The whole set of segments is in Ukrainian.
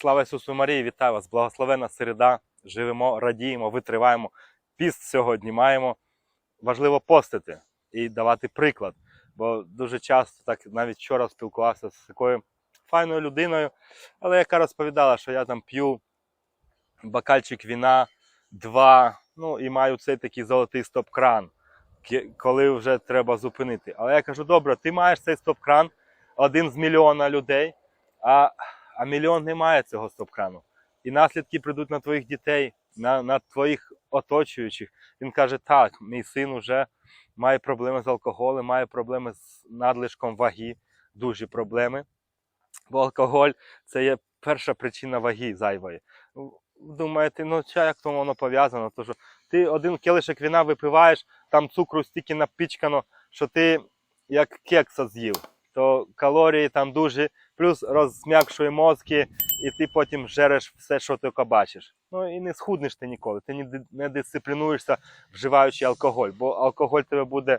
Слава Ісусу Марії, вітаю вас! Благословена середа. Живемо, радіємо, витриваємо. Піст сьогодні маємо. Важливо постити і давати приклад. Бо дуже часто, так навіть вчора спілкувався з такою файною людиною, але яка розповідала, що я там п'ю бокальчик віна, два, ну і маю цей такий золотий стоп-кран, коли вже треба зупинити. Але я кажу: добре, ти маєш цей стоп-кран, один з мільйона людей, а, а мільйон не має цього стоп-крану. І наслідки прийдуть на твоїх дітей, на, на твоїх оточуючих. Він каже: так, мій син вже має проблеми з алкоголем, має проблеми з надлишком ваги, дуже проблеми. Бо алкоголь це є перша причина ваги зайвої. Думаєте, ну ча, як то воно пов'язано? То що ти один келишок вина випиваєш, там цукру стільки напічкано, що ти як кекса з'їв. То калорії там дуже, плюс розм'якшує мозки, і ти потім жереш все, що тільки бачиш. Ну і не схуднеш ти ніколи. Ти не дисциплінуєшся, вживаючи алкоголь, бо алкоголь тебе буде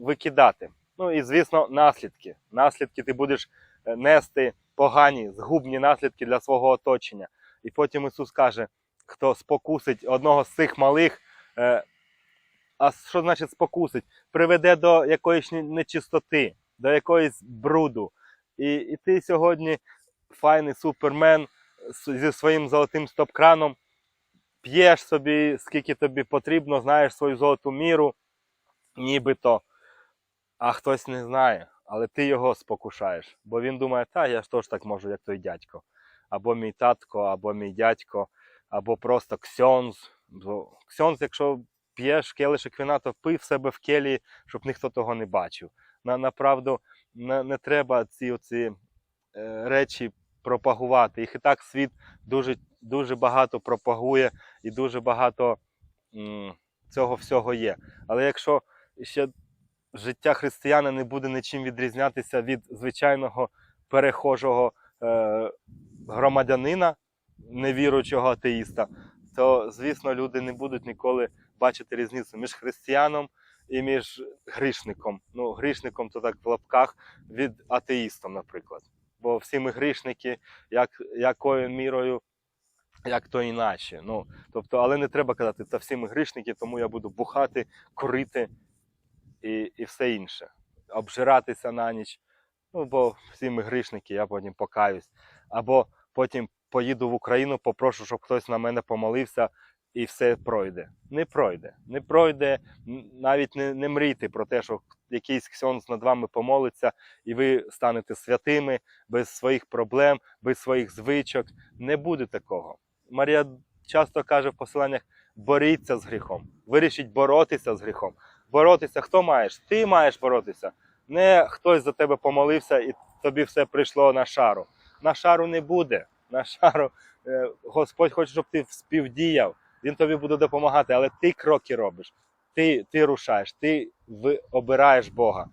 викидати. Ну і звісно, наслідки. Наслідки ти будеш е, нести погані, згубні наслідки для свого оточення. І потім Ісус каже, хто спокусить одного з цих малих, е, а що значить спокусить? Приведе до якоїсь нечистоти, до якоїсь бруду. І, і ти сьогодні файний супермен зі своїм золотим стоп-краном, п'єш собі, скільки тобі потрібно, знаєш свою золоту міру, нібито, а хтось не знає, але ти його спокушаєш. Бо він думає, та я ж теж так можу, як той дядько. Або мій татко, або мій дядько, або просто ксьонз. Ксьонз, якщо п'єш келишок вина, то пий в себе в келії, щоб ніхто того не бачив. На, направду не, не треба ці оці, е, речі пропагувати. Їх і так світ дуже, дуже багато пропагує і дуже багато м, цього всього є. Але якщо ще життя християна не буде нічим відрізнятися від звичайного перехожого е, громадянина, невіруючого атеїста, то звісно люди не будуть ніколи бачити різницю між християном і між грішником. Ну, грішником то так в лапках від атеїстом, наприклад. Бо всі ми грішники, як, якою мірою, як то іначе. Ну, тобто, але не треба казати, це всі ми грішники, тому я буду бухати, курити і, і все інше. Обжиратися на ніч. Ну, бо всі ми грішники, я потім покаюсь. Або потім поїду в Україну, попрошу, щоб хтось на мене помолився, і все пройде. Не пройде. Не пройде. Навіть не, не мрійте про те, що якийсь ксьонз над вами помолиться, і ви станете святими без своїх проблем, без своїх звичок. Не буде такого. Марія часто каже в посиланнях: боріться з гріхом. Вирішіть боротися з гріхом. Боротися хто маєш? Ти маєш боротися. Не хтось за тебе помолився і тобі все прийшло на шару. На шару не буде. На шару е, Господь хоче, щоб ти співдіяв. Він тобі буде допомагати, але ти кроки робиш. Ти, ти рушаєш, ти обираєш Бога,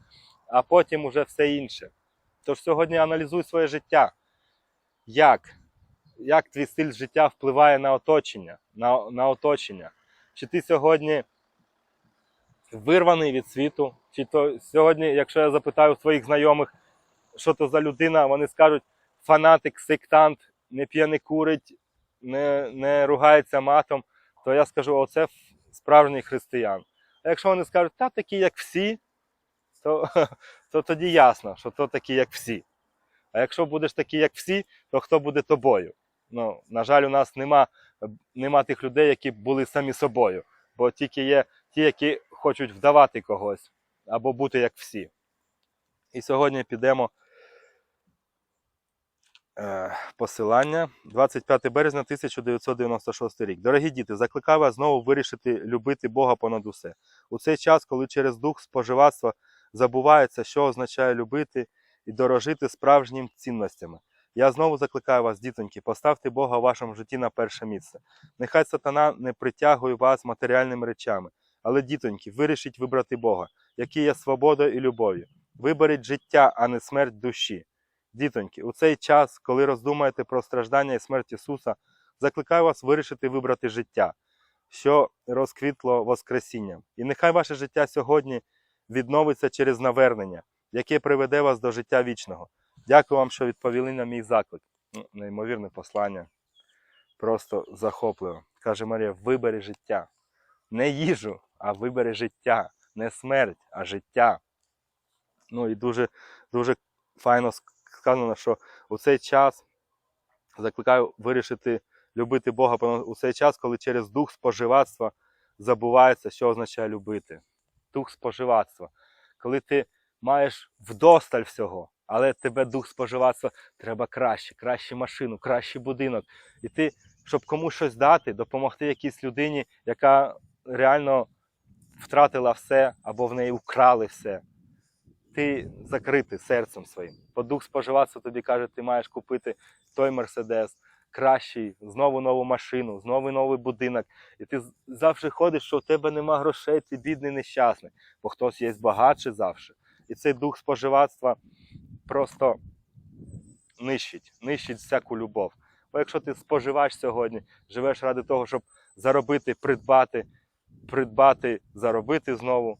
а потім уже все інше. Тож сьогодні аналізуй своє життя. Як? Як твій стиль життя впливає на оточення? На, на оточення? Чи ти сьогодні вирваний від світу? Чи то сьогодні, якщо я запитаю своїх знайомих, що то за людина, вони скажуть фанатик, сектант, не п'є, не курить, не, не ругається матом, то я скажу, оце справжній християн. А якщо вони скажуть, та такі, як всі, то, то тоді ясно, що то такі, як всі. А якщо будеш такий, як всі, то хто буде тобою? Ну, на жаль, у нас нема, нема тих людей, які були самі собою, бо тільки є ті, які хочуть вдавати когось або бути як всі. І сьогодні підемо посилання 25 березня 1996 рік. Дорогі діти, закликаю вас знову вирішити любити Бога понад усе. У цей час, коли через дух споживацтва забувається, що означає любити і дорожити справжніми цінностями. Я знову закликаю вас, дітоньки, поставте Бога в вашому житті на перше місце. Нехай сатана не притягує вас матеріальними речами, але, дітоньки, вирішіть вибрати Бога, який є свободою і любов'ю. Виберіть життя, а не смерть душі. Дітоньки, у цей час, коли роздумаєте про страждання і смерть Ісуса, закликаю вас вирішити вибрати життя, що розквітло Воскресінням. І нехай ваше життя сьогодні відновиться через навернення, яке приведе вас до життя вічного. Дякую вам, що відповіли на мій заклик. Ну, Неймовірне послання. Просто захопливо. Каже Марія: вибери життя. Не їжу, а вибери життя. Не смерть, а життя. Ну і дуже, дуже файно сказано, що у цей час закликаю вирішити любити Бога у цей час, коли через дух споживацтва забувається, що означає любити. Дух споживацтва. Коли ти маєш вдосталь всього, але тебе дух споживацтва треба краще, кращу машину, кращий будинок. І ти, щоб комусь щось дати, допомогти якійсь людині, яка реально втратила все або в неї украли все. Ти закритий серцем своїм. Бо дух споживацтва тобі каже, ти маєш купити той мерседес, кращий, знову нову машину, знову новий будинок. І ти завжди ходиш, що у тебе нема грошей, ти бідний нещасний, бо хтось є багатший завжди. І цей дух споживацтва просто нищить, нищить всяку любов. Бо якщо ти споживаєш сьогодні, живеш ради того, щоб заробити, придбати, придбати, заробити знову.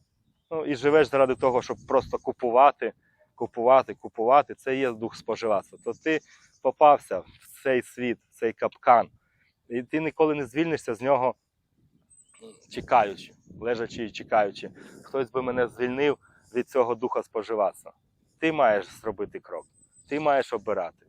Ну і живеш заради того, щоб просто купувати, купувати, купувати, це є дух споживацтва. То ти попався в цей світ, в цей капкан, і ти ніколи не звільнишся з нього, чекаючи, лежачи і чекаючи. Хтось би мене звільнив від цього духа споживацтва. Ти маєш зробити крок, ти маєш обирати.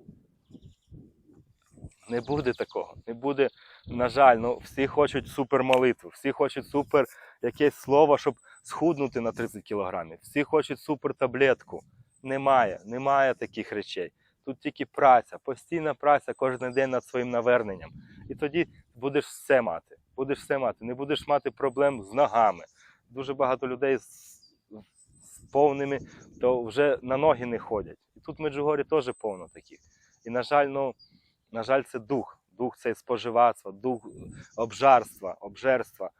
Не буде такого. Не буде, на жаль, ну всі хочуть супер молитву, всі хочуть супер якесь слово, щоб схуднути на 30 кілограмів. Всі хочуть супер таблетку. Немає, немає таких речей. Тут тільки праця, постійна праця кожен день над своїм наверненням. І тоді будеш все мати. Будеш все мати. Не будеш мати проблем з ногами. Дуже багато людей з, з повними, то вже на ноги не ходять. І тут в Меджугорі теж повно таких. І, на жаль, ну, на жаль, це дух. Дух це споживацтва, дух обжарства, обжерства.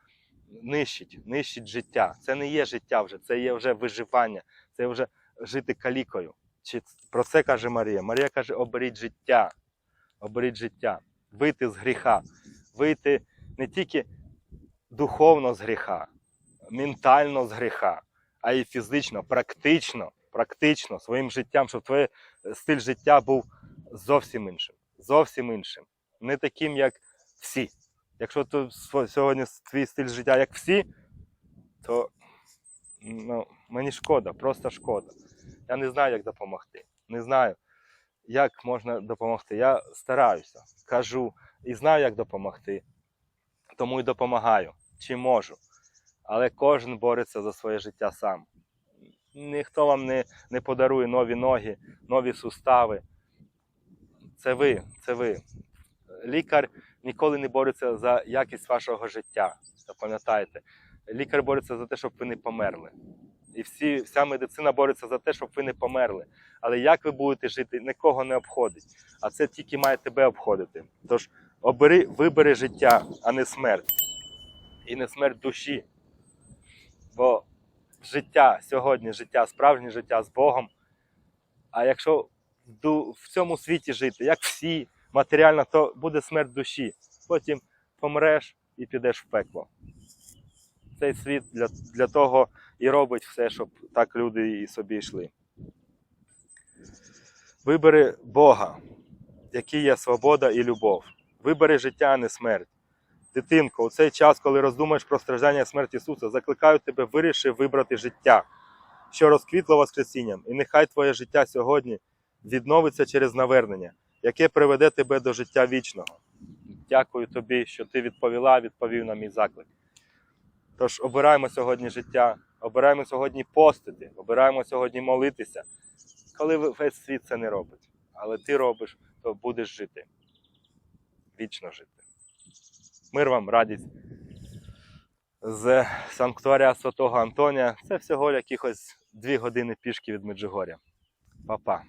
Нищить, нищить життя. Це не є життя вже, це є вже виживання, це вже жити калікою. Чи про це каже Марія? Марія каже: оберіть життя, оберіть життя, вийти з гріха, вийти не тільки духовно з гріха, ментально з гріха, а й фізично, практично, практично своїм життям, щоб твій стиль життя був зовсім іншим. Зовсім іншим. Не таким, як всі. Якщо то сьогодні твій стиль життя як всі, то ну, мені шкода, просто шкода. Я не знаю, як допомогти. Не знаю, як можна допомогти. Я стараюся, кажу і знаю, як допомогти. Тому і допомагаю, чи можу. Але кожен бореться за своє життя сам. Ніхто вам не, не подарує нові ноги, нові сустави. Це ви, це ви. Лікар ніколи не бореться за якість вашого життя. Запам'ятайте. Лікар бореться за те, щоб ви не померли. І всі, вся медицина бореться за те, щоб ви не померли. Але як ви будете жити, нікого не обходить. А це тільки має тебе обходити. Тож обери, вибери життя, а не смерть. І не смерть душі. Бо життя сьогодні, життя, справжнє життя з Богом. А якщо в цьому світі жити, як всі, матеріально, то буде смерть душі. Потім помреш і підеш в пекло. Цей світ для, для того і робить все, щоб так люди і собі йшли. Вибери Бога, який є свобода і любов. Вибери життя, а не смерть. Дитинко, у цей час, коли роздумаєш про страждання і смерть Ісуса, закликаю тебе виріши вибрати життя, що розквітло Воскресінням, і нехай твоє життя сьогодні відновиться через навернення, яке приведе тебе до життя вічного. Дякую тобі, що ти відповіла, відповів на мій заклик. Тож обираємо сьогодні життя, обираємо сьогодні постити, обираємо сьогодні молитися. Коли весь світ це не робить, але ти робиш, то будеш жити. Вічно жити. Мир вам, радість. З санктуаря Святого Антонія це всього якихось дві години пішки від Меджугоря. Па-па.